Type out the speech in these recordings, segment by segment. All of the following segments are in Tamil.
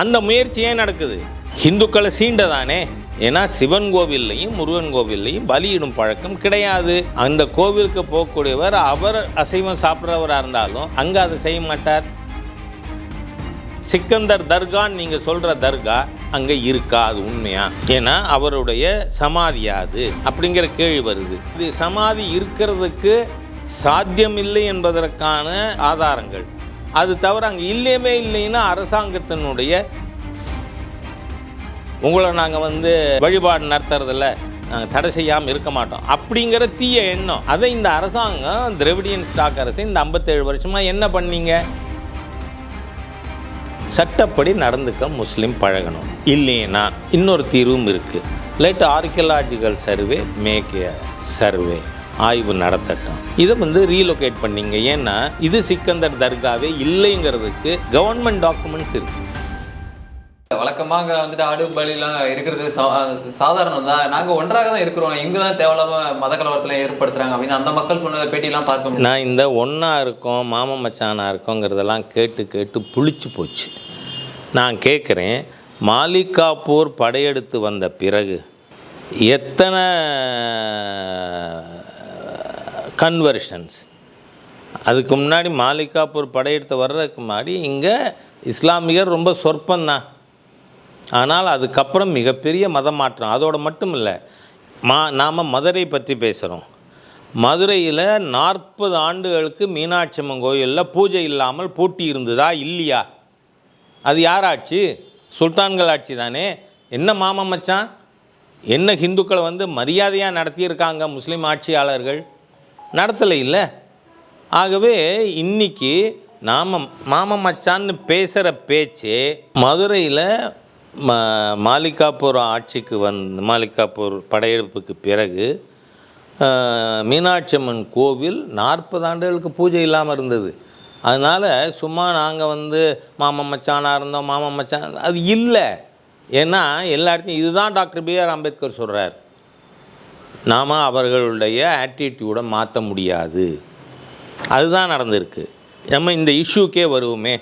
அந்த முயற்சி ஏன் நடக்குது? ஹிந்துக்களை சீண்டதானே? ஏன்னா சிவன் கோவில்லையும் முருகன் கோவில்லையும் பலியிடும் பழக்கம் கிடையாது. அந்த கோவிலுக்கு போகக்கூடியவர் அவர் அசைவம் சாப்பிட்றவராக இருந்தாலும் அங்கே அதை செய்ய மாட்டார். சிக்கந்தர் தர்கான்னு நீங்கள் சொல்கிற தர்கா அங்கே இருக்கா? அது உண்மையா? ஏன்னா அவருடைய சமாதியா அது அப்படிங்கிற கேள்வி வருது. இது சமாதி இருக்கிறதுக்கு சாத்தியமில்லை என்பதற்கான ஆதாரங்கள். அது தவிர அங்கே இல்லையவே இல்லைன்னா அரசாங்கத்தினுடைய உங்களை நாங்கள் வந்து வழிபாடு நடத்துறதில்ல. நாங்கள் தடை செய்யாமல் இருக்க மாட்டோம். அப்படிங்கிற தீய எண்ணம். அதை இந்த அரசாங்கம் திரவிடியன் ஸ்டாக் அரசு இந்த ஐம்பத்தேழு வருஷமாக என்ன பண்ணீங்க? சட்டப்படி நடந்துக்க முஸ்லீம் பழகணும். இல்லைன்னா இன்னொரு தீர்வும் இருக்குது let archaeological survey make a survey ஆய்வு நடத்தட்டும். இதை வந்து ரீலொகேட் பண்ணீங்க. ஏன்னா இது சிக்கந்தர் தர்காவே இல்லைங்கிறதுக்கு கவர்மெண்ட் டாக்குமெண்ட்ஸ் இருக்குது வழக்கமாக வந்துட்டு ஆடு பலிலாம் இருக்கிறது சாதாரணம் தான் நாங்க ஒன்றாக தான் இருக்கிறோம். இங்க தான் தேவையில்லாம மத கலவரத்துல ஏற்படுத்துறாங்க அப்படின்னு அந்த மக்கள் சொன்னதை பேட்டிலாம் பார்க்க நான் இந்த ஒன்றா இருக்கோம் மாமன் மச்சானா இருக்கோங்கிறதெல்லாம் கேட்டு கேட்டு புளிச்சு போச்சு. நான் கேட்குறேன் மாலிகாப்பூர் படையெடுத்து வந்த பிறகு எத்தனை கன்வர்ஷன்ஸ் அதுக்கு முன்னாடி மாலிகாப்பூர் படையெடுத்து வர்றதுக்கு முன்னாடி இங்கே இஸ்லாமியர் ரொம்ப சொற்பந்தான். ஆனால் அதுக்கப்புறம் மிகப்பெரிய மத மாற்றம் அதோடு மட்டும் இல்லை மா நாம் மதுரை பற்றி பேசுகிறோம் மதுரையில் நாற்பது ஆண்டுகளுக்கு மீனாட்சி அம்மன் கோயிலில் பூஜை இல்லாமல் பூட்டி இருந்ததா இல்லையா? அது யார் ஆட்சி சுல்தான்கள் ஆட்சி தானே. என்ன மாமன் மச்சான்? என்ன ஹிந்துக்களை வந்து மரியாதையாக நடத்தியிருக்காங்க முஸ்லீம் ஆட்சியாளர்கள்? நடத்தலை இல்லை ஆகவே இன்னைக்கு நாம மாமன் மச்சான்னு பேசுகிற பேச்சே மதுரையில் ம மாலிகாப்பூர் ஆட்சிக்கு வந் மாலிகாப்பூர் படையெடுப்புக்கு பிறகு மீனாட்சி அம்மன் கோவில் நாற்பது ஆண்டுகளுக்கு பூஜை இல்லாமல் இருந்தது. அதனால் சும்மா நாங்கள் வந்து மாமன் மச்சானாக இருந்தோம் மாமன் மச்சான் அது இல்லை. ஏன்னா எல்லா இடத்தையும் இதுதான் டாக்டர் பி ஆர் அம்பேத்கர் சொல்கிறார் நாம் அவர்களுடைய ஆட்டிடியூடை மாற்ற முடியாது. அதுதான் நடந்திருக்கு. நம்ம இந்த இஷ்யூக்கே வருவோமே.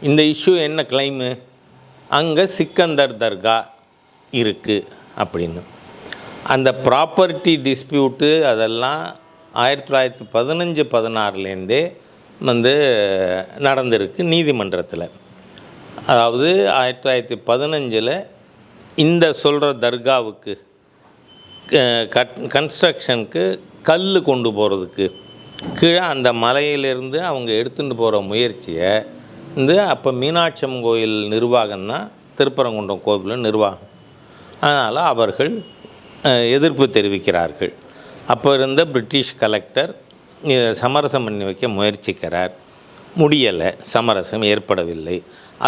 இந்த இஷ்யூ என்ன கிளைமு அங்கே சிக்கந்தர் தர்கா இருக்குது அப்படின்னு. அந்த ப்ராப்பர்ட்டி டிஸ்பியூட்டு அதெல்லாம் ஆயிரத்தி தொள்ளாயிரத்தி பதினஞ்சு பதினாறுலேருந்தே வந்து நடந்திருக்கு நீதிமன்றத்தில். அதாவது ஆயிரத்தி தொள்ளாயிரத்தி பதினஞ்சில் இந்த சொல்கிற தர்காவுக்கு கட் கன்ஸ்ட்ரக்ஷனுக்கு கல் கொண்டு போகிறதுக்கு கீழே அந்த மலையிலிருந்து அவங்க எடுத்துகிட்டு போகிற முயற்சியை வந்து அப்போ மீனாட்சி அம்மன் கோயில் நிர்வாகம் தான் திருப்பரங்குன்றம் கோவில் நிர்வாகம். அதனால் அவர்கள் எதிர்ப்பு தெரிவிக்கிறார்கள். அப்போ இருந்த பிரிட்டிஷ் கலெக்டர் சமரசம் பண்ணி வைக்க முயற்சிக்கிறார். முடியலை சமரசம் ஏற்படவில்லை.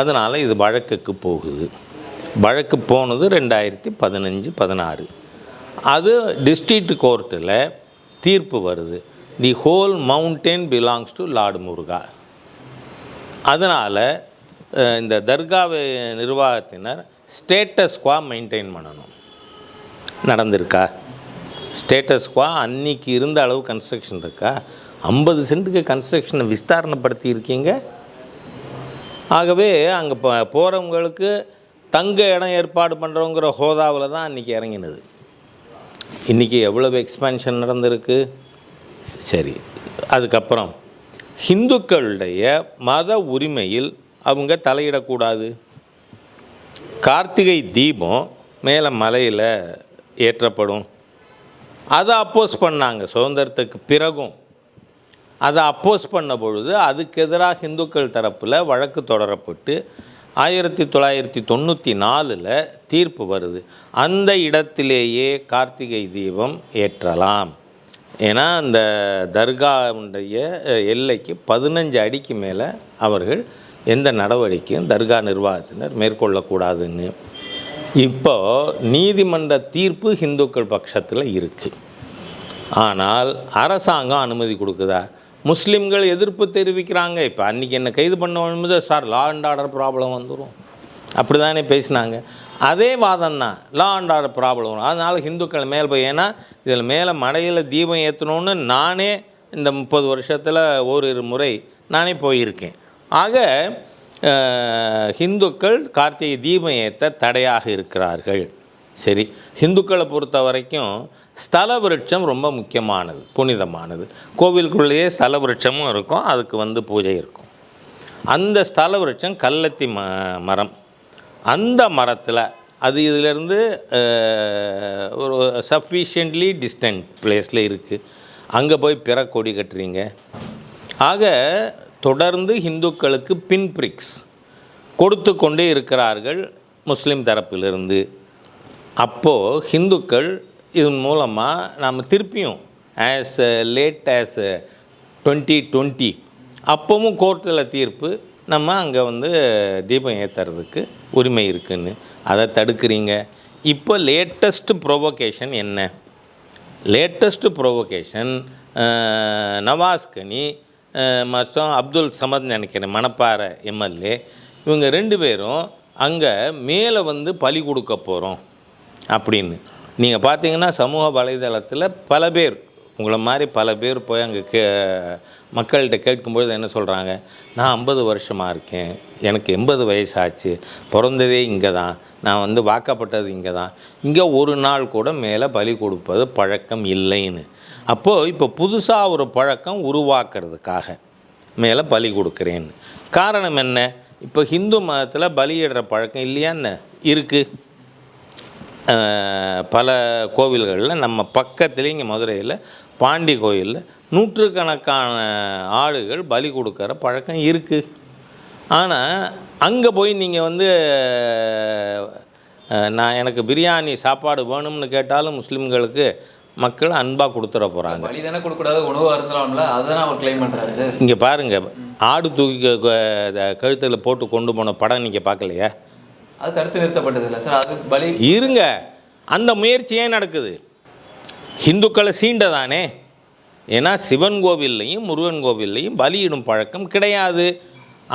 அதனால் இது வழக்குக்கு போகுது. வழக்கு போனது ரெண்டாயிரத்தி பதினஞ்சு பதினாறு. அது டிஸ்ட்ரிக்ட் கோர்ட்டில் தீர்ப்பு வருது. The whole mountain belongs to Lord Muruga அதனால் இந்த தர்காவை நிர்வாகத்தினர் ஸ்டேட்டஸ் குவா மெயின்டைன் பண்ணணும். நடந்திருக்கா? ஸ்டேட்டஸ் குவா அன்னைக்கு இருந்த அளவு கன்ஸ்ட்ரக்ஷன் இருக்கா? ஐம்பது சென்ட்டுக்கு கன்ஸ்ட்ரக்ஷனை விஸ்தாரணப்படுத்தி இருக்கீங்க? ஆகவே அங்கே போகிறவங்களுக்கு தங்க இடம் ஏற்பாடு பண்ணுறவங்கிற ஹோதாவில் தான் அன்றைக்கி இறங்கினது. இன்றைக்கி எவ்வளவு எக்ஸ்பேன்ஷன் நடந்திருக்கு? சரி அதுக்கப்புறம் ஹிந்துக்களுடைய மத உரிமையில் அவங்க தலையிடக்கூடாது. கார்த்திகை தீபம் மேலே மலையில் ஏற்றப்படும். அதை அப்போஸ் பண்ணாங்க. சுதந்திரத்துக்கு பிறகும் அதை அப்போஸ் பண்ண பொழுது அதுக்கு எதிராக இந்துக்கள் தரப்பில் வழக்கு தொடரப்பட்டு ஆயிரத்தி தொள்ளாயிரத்தி தொண்ணூற்றி நாலில் தீர்ப்பு வருது. அந்த இடத்திலேயே கார்த்திகை தீபம் ஏற்றலாம். ஏன்னா அந்த தர்காவுடைய எல்லைக்கு பதினஞ்சு அடிக்கு மேலே அவர்கள் எந்த நடவடிக்கையும் தர்கா நிர்வாகத்தினர் மேற்கொள்ளக்கூடாதுன்னு. இப்போ நீதிமன்ற தீர்ப்பு இந்துக்கள் பட்சத்தில் இருக்குது ஆனால் அரசாங்கம் அனுமதி கொடுக்குதா? முஸ்லீம்கள் எதிர்ப்பு தெரிவிக்கிறாங்க. இப்போ அன்றைக்கி என்னை கைது பண்ண வரும்போது sir law and order problem வந்துடும் அப்படி தானே பேசினாங்க. அதே வாதம் தான். லா அண்ட் ஆர்டர் ப்ராப்ளம் வரும். அதனால் ஹிந்துக்கள் மேல் போய் ஏன்னா இதில் மேலே மடையில் தீபம் ஏற்றணும்னு நானே இந்த முப்பது வருஷத்தில் ஓரிரு முறை நானே போயிருக்கேன். ஆக ஹிந்துக்கள் கார்த்திகை தீபம் ஏற்ற தடையாக இருக்கிறார்கள். சரி ஹிந்துக்களை பொறுத்த வரைக்கும் ஸ்தல விருட்சம் ரொம்ப முக்கியமானது புனிதமானது. கோவிலுக்குள்ளேயே ஸ்தல விருட்சமும் இருக்கும் அதுக்கு வந்து பூஜை இருக்கும். அந்த ஸ்தல விருட்சம் கல்லத்தி ம மரம். அந்த மரத்தில் அது இதிலேருந்து ஒரு சஃபிஷியன்ட்லி டிஸ்டன்ட் பிளேஸில் இருக்குது அங்கே போய் பிற கொடி கட்டுறீங்க. ஆக தொடர்ந்து ஹிந்துக்களுக்கு பின் பிரிக்ஸ் கொடுத்து கொண்டே இருக்கிறார்கள் முஸ்லீம் தரப்பிலிருந்து. அப்போது ஹிந்துக்கள் இதன் மூலமாக நாம் திருப்பியும் as late as twenty twenty அப்போவும் கோர்ட்டில் தீர்ப்பு நம்ம அங்கே வந்து தீபம் ஏற்றுறதுக்கு உரிமை இருக்குன்னு. அதை தடுக்கிறீங்க. இப்போ லேட்டஸ்ட்டு ப்ரொவோகேஷன் என்ன? லேட்டஸ்ட்டு ப்ரொவோகேஷன் நவாஸ்கனி மற்றும் அப்துல் சமத் நினைக்கிறேன் மணப்பாறை எம்எல்ஏ இவங்க ரெண்டு பேரும் அங்கே மேலே வந்து பலி கொடுக்க போகிறோம் அப்படின்னு. நீங்கள் பார்த்தீங்கன்னா சமூக வலைதளத்தில் பல பேர் உங்களை மாதிரி பல பேர் போய் அங்கே கே மக்கள்கிட்ட கேட்கும்பொழுது என்ன சொல்கிறாங்க நான் ஐம்பது வருஷமாக இருக்கேன். எனக்கு எண்பது வயசாச்சு. பிறந்ததே இங்கே தான் நான் வந்து வாக்கப்பட்டது இங்கே தான் இங்கே ஒரு நாள் கூட மேலே பலி கொடுப்பது பழக்கம் இல்லைன்னு. அப்போது இப்போ புதுசாக ஒரு பழக்கம் உருவாக்குறதுக்காக மேலே பலி கொடுக்குறேன்னு. காரணம் என்ன? இப்போ ஹிந்து மதத்தில் பலியிடுற பழக்கம் இல்லையான்னு இருக்குது பல கோவில்களில் நம்ம பக்கத்துலேயே இங்கே மதுரையில் பாண்டி கோயிலில் நூற்றுக்கணக்கான ஆடுகள் பலி கொடுக்குற பழக்கம் இருக்குது ஆனால் அங்கே போய் நீங்கள் வந்து நான் எனக்கு பிரியாணி சாப்பாடு வேணும்னு கேட்டாலும் முஸ்லீம்களுக்கு மக்கள் அன்பாக கொடுத்துட போகிறாங்க வழி தானே கொடுக்கூடாது உணவு அருந்தலாம்ல அதுதான் அவர் கிளைம் பண்றாரு. சார் இங்கே பாருங்கள் ஆடு தூக்கி கழுத்தில் போட்டு கொண்டு போன படம் நீங்கள் பார்க்கலையா? அது தடுத்து நிறுத்தப்பட்டது இல்லை சார் அது பலி இருங்க. அந்த முயற்சி ஏன் நடக்குது? ஹிந்துக்களை சீண்டதானே? ஏன்னா சிவன் கோவில்லையும் முருகன் கோவில்லையும் பலியிடும் பழக்கம் கிடையாது.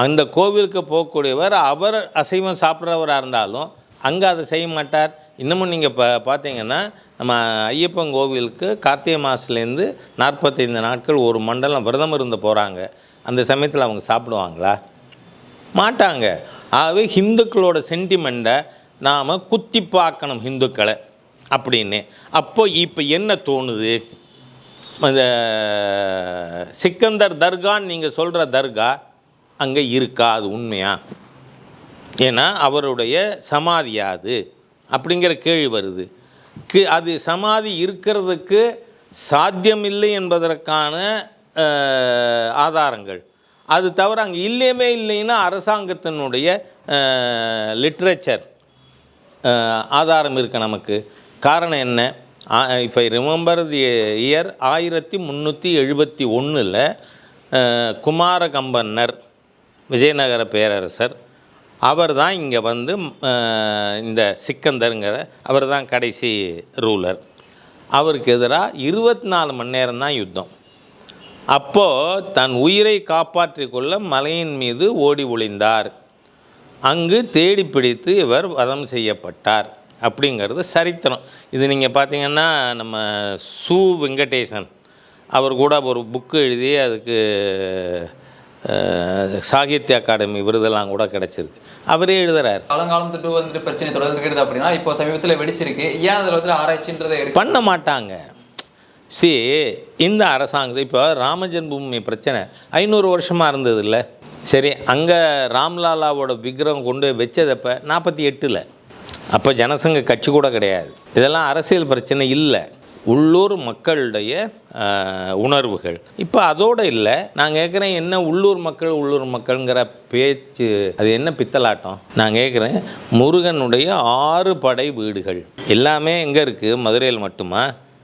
அந்த கோவிலுக்கு போகக்கூடியவர் அவர் அசைவம் சாப்பிட்றவராக இருந்தாலும் அங்கே அதை செய்ய மாட்டார். இன்னமும் நீங்கள் பா பார்த்தீங்கன்னா நம்ம ஐயப்பன் கோவிலுக்கு கார்த்திகை மாதத்துலேருந்து நாற்பத்தைந்து நாட்கள் ஒரு மண்டலம் விரதம் இருந்து போகிறாங்க அந்த சமயத்தில் அவங்க சாப்பிடுவாங்களா? மாட்டாங்க. ஆகவே ஹிந்துக்களோட சென்டிமெண்ட்டை நாம் குத்தி பார்க்கணும் ஹிந்துக்களை அப்படின்னு. அப்போ இப்போ என்ன தோணுது? இந்த சிக்கந்தர் தர்கான்னு நீங்கள் சொல்கிற தர்கா அங்கே இருக்கா? அது உண்மையா? ஏன்னா அவருடைய சமாதியாது அப்படிங்கிற கேள்வி வருது. கு அது சமாதி இருக்கிறதுக்கு சாத்தியமில்லை என்பதற்கான ஆதாரங்கள். அது தவிர அங்கே இல்லையுமே இல்லைன்னா அரசாங்கத்தினுடைய லிட்ரேச்சர் ஆதாரம் இருக்குது நமக்கு. காரணம் என்ன? If I remember the year ஆயிரத்தி முந்நூற்றி எழுபத்தி ஒன்றில் குமாரகம்பன்னர் விஜயநகர பேரரசர் அவர் தான் இங்கே வந்து இந்த சிக்கந்தருங்கிற அவர் தான் கடைசி ரூலர். அவருக்கு எதிராக இருபத்தி நாலு மணி நேரம் தான் யுத்தம். அப்போது தன் உயிரை காப்பாற்றிக் கொள்ள மலையின் மீது ஓடி ஒளிந்தார். அங்கு தேடி பிடித்து இவர் வதம் செய்யப்பட்டார். அப்படிங்கிறது சரித்திரம். இது நீங்கள் பார்த்தீங்கன்னா நம்ம சு வெங்கடேசன் அவர் கூட ஒரு புக்கு எழுதி அதுக்கு சாகித்ய அகாடமி விருதெல்லாம் கூட கிடச்சிருக்கு. அவரே எழுதுறார். காலங்காலம் தொட்டு வந்துட்டு பிரச்சனை தொடர்ந்துக்கிறது அப்படின்னா இப்போ சமீபத்தில் வெடிச்சிருக்கு. ஏன் அதில் வந்து ஆராய்ச்சின்றதை பண்ண மாட்டாங்க. சி இந்த அரசாங்கம் இப்போ ராம ஜென்மபூமி பிரச்சனை ஐநூறு வருஷமாக இருந்தது இல்லை சரி அங்கே ராம்லாலாவோட விக்கிரகம் கொண்டு வச்சதப்போ நாற்பத்தி எட்டில். அப்போ ஜனசங்க கட்சி கூட கிடையாது. இதெல்லாம் அரசியல் பிரச்சனை இல்லை. உள்ளூர் மக்களுடைய உணர்வுகள். இப்போ அதோடு இல்லை. நான் கேட்குறேன் என்ன உள்ளூர் மக்கள் உள்ளூர் மக்கள்ங்கிற பேச்சு அது என்ன பித்தலாட்டம்? நான் கேட்குறேன் முருகனுடைய ஆறு படை வீடுகள். எல்லாமே எங்கே இருக்குது மதுரையில் மட்டுமா?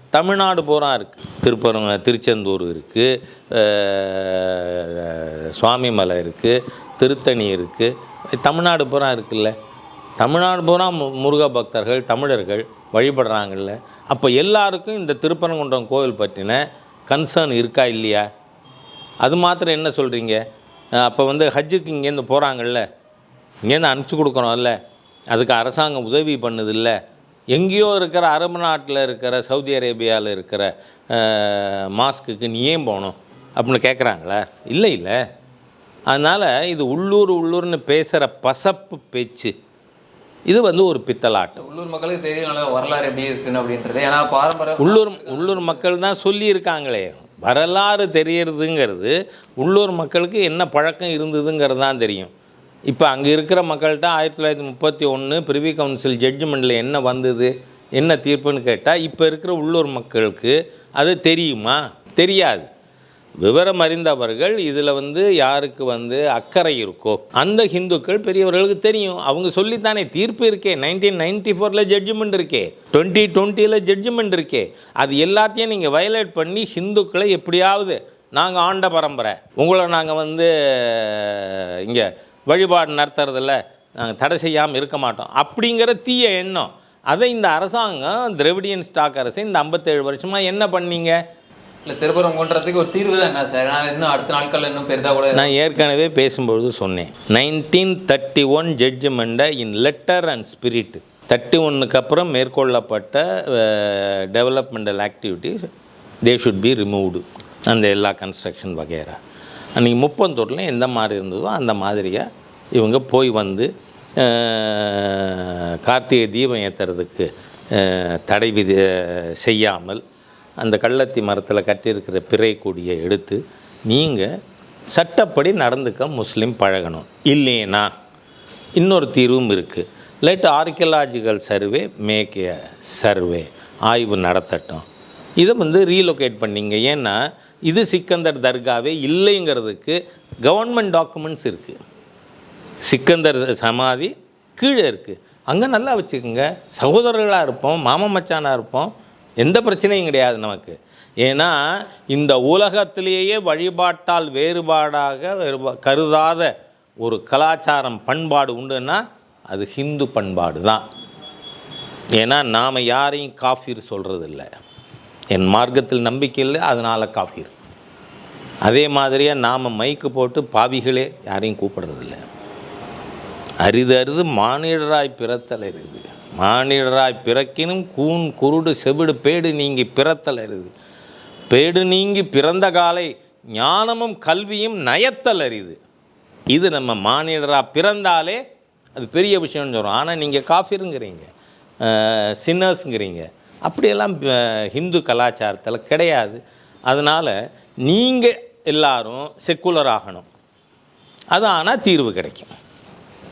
தமிழ்நாடு பூரா இருக்குது திருப்பரங்க திருச்செந்தூர் இருக்குது சுவாமிமலை இருக்குது திருத்தணி இருக்குது தமிழ்நாடு பூரா இருக்குல்ல. தமிழ்நாடு பூரா மு- முருக பக்தர்கள் தமிழர்கள் வழிபடுறாங்கல்ல. அப்போ எல்லாருக்கும் இந்த திருப்பரங்குன்றம் கோவில் பற்றின கன்சர்ன் இருக்கா இல்லையா? அது மாத்திரம் என்ன சொல்கிறீங்க அப்போ வந்து ஹஜ்ஜுக்கு இங்கேருந்து போகிறாங்கல்ல இங்கேருந்து அனுப்பிச்சி கொடுக்குறோம்ல அதுக்கு அரசாங்கம் உதவி பண்ணுதில்லை. எங்கேயோ இருக்கிற அரபு நாட்டில் இருக்கிற சவுதி அரேபியாவில் இருக்கிற மாஸ்க்குக்கு நீ ஏன் போகணும் அப்படின்னு கேட்குறாங்களா இல்லை இல்லை. அதனால் இது உள்ளூர் உள்ளூர்னு பேசுகிற பசப்பு பேச்சு. இது வந்து ஒரு பித்தலாட்டம். உள்ளூர் மக்களுக்கு தெரியல வரலாறு எப்படி இருக்குன்னு அப்படின்றது. ஏன்னா பாரம்பரிய உள்ளூர் உள்ளூர் மக்கள் தான் சொல்லியிருக்காங்களே. வரலாறு தெரியறதுங்கிறது உள்ளூர் மக்களுக்கு என்ன பழக்கம் இருந்ததுங்கிறது தான் தெரியும். இப்போ அங்கே இருக்கிற மக்கள்கிட்ட ஆயிரத்தி தொள்ளாயிரத்தி முப்பத்தி ஒன்று பிரிவி கவுன்சில் ஜட்ஜ்மெண்ட்டில் என்ன வந்தது என்ன தீர்ப்புன்னு கேட்டால் இப்போ இருக்கிற உள்ளூர் மக்களுக்கு அது தெரியுமா? தெரியாது. விவரம் அறிந்தவர்கள் இதில் வந்து யாருக்கு வந்து அக்கறை இருக்கோ? அந்த ஹிந்துக்கள் பெரியவர்களுக்கு தெரியும். அவங்க சொல்லித்தானே தீர்ப்பு இருக்கே. நைன்டீன் நைன்டி ஃபோரில் ஜட்ஜ்மெண்ட் இருக்கே. டுவெண்ட்டி டுவெண்ட்டியில் ஜட்ஜ்மெண்ட் இருக்கே. அது எல்லாத்தையும் நீங்கள் வயலேட் பண்ணி ஹிந்துக்களை எப்படியாவது நாங்கள் ஆண்ட பரம்பரை. உங்களை நாங்கள் வந்து இங்கே வழிபாடு நடத்துறதில்ல. நாங்கள் தடை செய்யாமல் இருக்க மாட்டோம். அப்படிங்கிற தீய எண்ணம். அதை இந்த அரசாங்கம் திராவிடியன் ஸ்டாக் அரசு இந்த ஐம்பத்தேழு வருஷமாக என்ன பண்ணீங்க? இல்லை திருப்புறம் கொண்டுறதுக்கு ஒரு தீர்வு தான் என்ன சார்? நான் இன்னும் அடுத்த நாட்கள் இன்னும் பெரிதாக கூட நான் ஏற்கனவே பேசும்பொழுது சொன்னேன். Nineteen thirty one ஜட்ஜ்மெண்ட்டை in letter and spirit thirty ஒன்னுக்கு அப்புறம் மேற்கொள்ளப்பட்ட developmental activities they should be removed அந்த எல்லா கன்ஸ்ட்ரக்ஷன் வகைரா அன்றைக்கி முப்பந்தூரில் எந்த மாதிரி இருந்ததோ அந்த மாதிரியாக இவங்க போய் வந்து கார்த்திகை தீபம் ஏற்றுறதுக்கு தடை விதி செய்யாமல் அந்த கள்ளத்தி மரத்தில் கட்டியிருக்கிற பிறை கொடியை எடுத்து நீங்கள் சட்டப்படி நடந்துக்க முஸ்லீம் பழகணும். இல்லைனா இன்னொரு தீர்வும் இருக்குது light archaeological survey make survey ஆய்வு நடத்தட்டும். இதை வந்து ரீலொகேட் பண்ணிங்க. ஏன்னா இது சிக்கந்தர் தர்காவே இல்லைங்கிறதுக்கு கவர்மெண்ட் டாக்குமெண்ட்ஸ் இருக்குது சிக்கந்தர் சமாதி கீழே இருக்குது அங்கே நல்லா வச்சுக்கோங்க. சகோதரர்களாக இருப்போம் மாமன் மச்சானாக இருப்போம். எந்த பிரச்சனையும் கிடையாது நமக்கு. ஏன்னா இந்த உலகத்திலேயே வழிபாட்டால் வேறுபாடாக வேறுபா கருதாத ஒரு கலாச்சாரம் பண்பாடு உண்டுன்னா அது ஹிந்து பண்பாடு தான். ஏன்னா நாம் யாரையும் காஃபீர் சொல்கிறதில்ல என் மார்க்கத்தில் நம்பிக்கை இல்லை அதனால் காஃபீர். அதே மாதிரியாக நாம் மைக்கு போட்டு பாவிகளே யாரையும் கூப்பிடுறதில்லை. அரிது அரிது மானிடராய் பிறத்தல் அரிது மானிடராய் பிறக்கினும் கூன் குருடு செவிடு பேடு நீங்கி பிறத்தல் அரிது பேடு நீங்கி பிறந்த காலை ஞானமும் கல்வியும் நயத்தல் அரிது இது நம்ம மானிடராக பிறந்தாலே அது பெரிய விஷயம்னு சொல்கிறோம் ஆனால் நீங்கள் காஃபிருங்கிறீங்க சின்னர்ஸுங்கிறீங்க. அப்படியெல்லாம் ஹிந்து கலாச்சாரத்தில் கிடையாது. அதனால் நீங்கள் எல்லாரும் செக்குலர் ஆகணும். அது ஆனால் தீர்வு கிடைக்கும்.